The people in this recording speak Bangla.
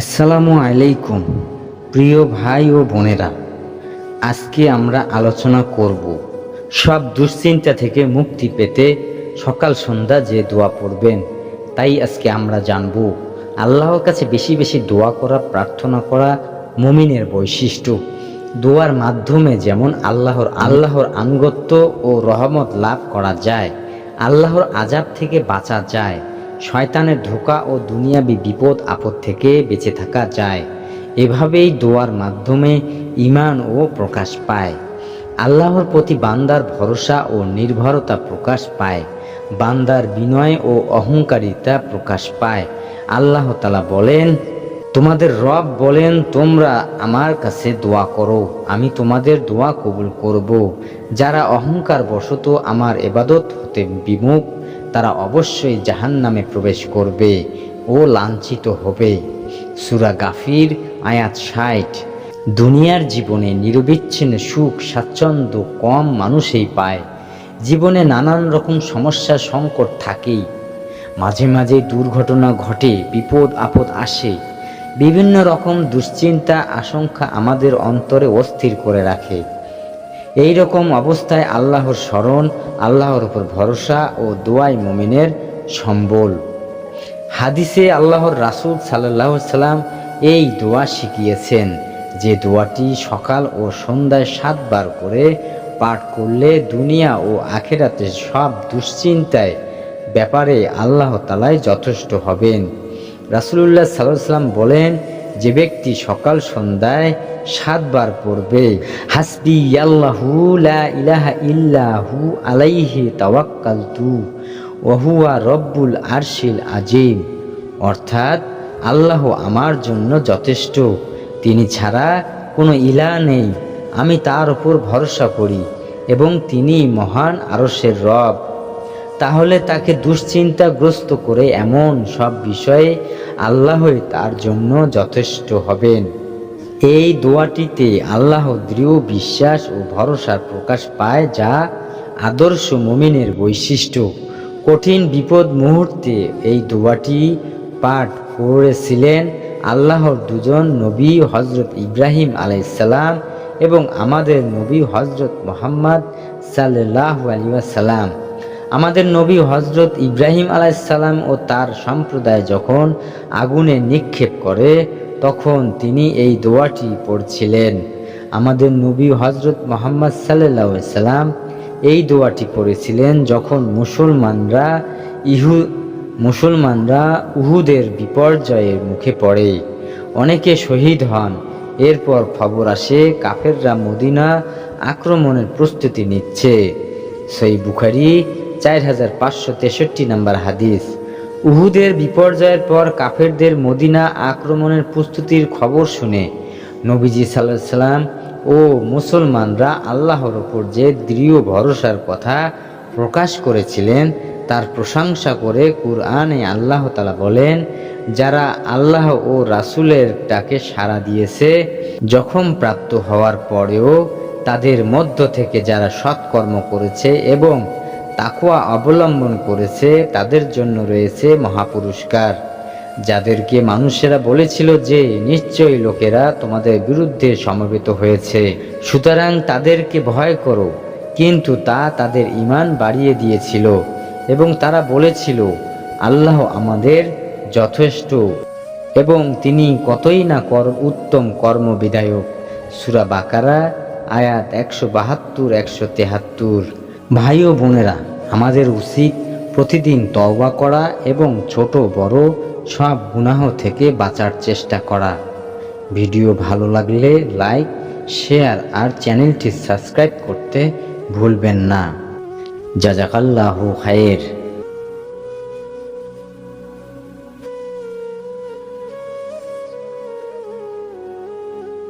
আসসালামু আলাইকুম, প্রিয় ভাই ও বোনেরা। আজকে আমরা আলোচনা করব সব দুশ্চিন্তা থেকে মুক্তি পেতে সকাল সন্ধ্যা যে দোয়া পড়বেন, তাই আজকে আমরা জানব আল্লাহর কাছে বেশি বেশি দোয়া করা, প্রার্থনা করা মুমিনের বৈশিষ্ট্য। দোয়ার মাধ্যমে যেমন আল্লাহর আল্লাহর আনুগত্য ও রহমত লাভ করা যায়, আল্লাহর আজাব থেকে বাঁচা যায় শয়তানের ধোকা ও দুনিয়াবি বিপদ আপদ থেকে বেঁচে থাকা যায়। এভাবেই দোয়ার মাধ্যমে ইমান ও প্রকাশ পায়। আল্লাহর প্রতি বান্দার ভরসা ও নির্ভরতা প্রকাশ পায়। বান্দার বিনয় ও অহংকারিতা প্রকাশ পায়। আল্লাহ তালা বলেন, তোমাদের রব বলেন, তোমরা আমার কাছে দোয়া করো, আমি তোমাদের দোয়া কবুল করব। যারা অহংকার বশত আমার এবাদত হতে বিমুখ তারা অবশ্যই জাহান নামে প্রবেশ করবে ও লাঞ্ছিত হবে। সুরা গাফির, আয়াত ষাট। দুনিয়ার জীবনে নিরবিচ্ছিন্ন সুখ, স্বাচ্ছন্দ্য কম মানুষই পায়। জীবনে নানান রকম সমস্যা, সংকট থাকেই। মাঝে মাঝে দুর্ঘটনা ঘটে, বিপদ, আপদ আসে। বিভিন্ন রকম দুশ্চিন্তা, আশঙ্কা আমাদের অন্তরে অস্থির করে রাখে। এই রকম অবস্থায় আল্লাহর স্মরণ, আল্লাহর উপর ভরসা ও দোয়াই মুমিনের সম্বল। হাদিসে আল্লাহর রাসূল সাল্লাহ সাল্লাম এই দোয়া শিখিয়েছেন যে দোয়াটি সকাল ও সন্ধ্যায় সাতবার করে পাঠ করলে দুনিয়া ও আখেরাতে সব দুশ্চিন্তায় ব্যাপারে আল্লাহ তালাই যথেষ্ট হবেন। রাসুলুল্লাহ সাল্লাহ সাল্লাম বলেন যে ব্যক্তি সকাল সন্ধ্যায় সাতবার পড়বে হাসবি আল্লাহু লা ইলাহা ইল্লাহু আলাইহি তাওয়াক্কালতু ওহুয়া রব্বুল আরশিল আজিম। অর্থাৎ আল্লাহ আমার জন্য যথেষ্ট। তিনি ছাড়া কোনো ইলা নেই। আমি তার উপর ভরসা করি এবং তিনি মহান আরশের রব। তাহলে তাকে দুশ্চিন্তাগ্রস্ত করে এমন সব বিষয়ে আল্লাহই তার জন্য যথেষ্ট হবেন। এই দোয়াটিতে আল্লাহ দৃঢ় বিশ্বাস ও ভরসার প্রকাশ পায় যা আদর্শ মমিনের বৈশিষ্ট্য। কঠিন বিপদ মুহূর্তে এই দোয়াটি পাঠ করেছিলেন আল্লাহর দুজন নবী হজরত ইব্রাহিম আলাইসাল্লাম এবং আমাদের নবী হজরত মোহাম্মদ সাল্লাহ আলিয়াসাল্লাম আমাদের নবী হজরত ইব্রাহিম আলাইসাল্লাম ও তার সম্প্রদায় যখন আগুনে নিক্ষেপ করে, তখন তিনি এই দোয়াটি পড়ছিলেন। আমাদের নবী হজরত মোহাম্মদ সাল্লাম এই দোয়াটি পড়েছিলেন যখন মুসলমানরা ইহু, মুসলমানরা উহুদের বিপর্যয়ের মুখে পড়ে। অনেকে শহীদ হন। এরপর খবর আসে, কাফেররা মদিনা আক্রমণের প্রস্তুতি নিচ্ছে। সেই বুখারি চার হাজার পাঁচশো তেষট্টি নম্বর হাদিস। উহুদের বিপর্যয়ের পর কাফেরদের মদিনা আক্রমণের প্রস্তুতির খবর শুনে নবীজি সাল্লাহ সাল্লাম ও মুসলমানরা আল্লাহর ওপর যে দৃঢ় ভরসার কথা প্রকাশ করেছিলেন, তার প্রশংসা করে কুরআনে আল্লাহ তালা বলেন, যারা আল্লাহ ও রাসুলের ডাকে সাড়া দিয়েছে, জখম প্রাপ্ত হওয়ার পরেও তাদের মধ্য থেকে যারা সৎকর্ম করেছে এবং তাকুয়া অবলম্বন করেছে, তাদের জন্য রয়েছে মহাপুরস্কার। যাদেরকে মানুষেরা বলেছিল যে, নিশ্চয়ই লোকেরা তোমাদের বিরুদ্ধে সমবেত হয়েছে। সুতরাং তাদেরকে ভয় করো। কিন্তু তা তাদের ইমান বাড়িয়ে দিয়েছিল এবং তারা বলেছিল, আল্লাহ আমাদের যথেষ্ট এবং তিনি কতই না কর, উত্তম কর্মবিধায়ক সুরা বাকারা, আয়াত একশো বাহাত্তর, একশো তেহাত্তর। ভাই ও বোনেরা, আমাদের উচিত প্রতিদিন তওবা করা এবং ছোট, বড় সব গুনাহ থেকে বাঁচার চেষ্টা করা। ভিডিও ভালো লাগলে লাইক, শেয়ার আর চ্যানেলটি সাবস্ক্রাইব করতে ভুলবেন না। জাজাকাল্লাহু খায়ের।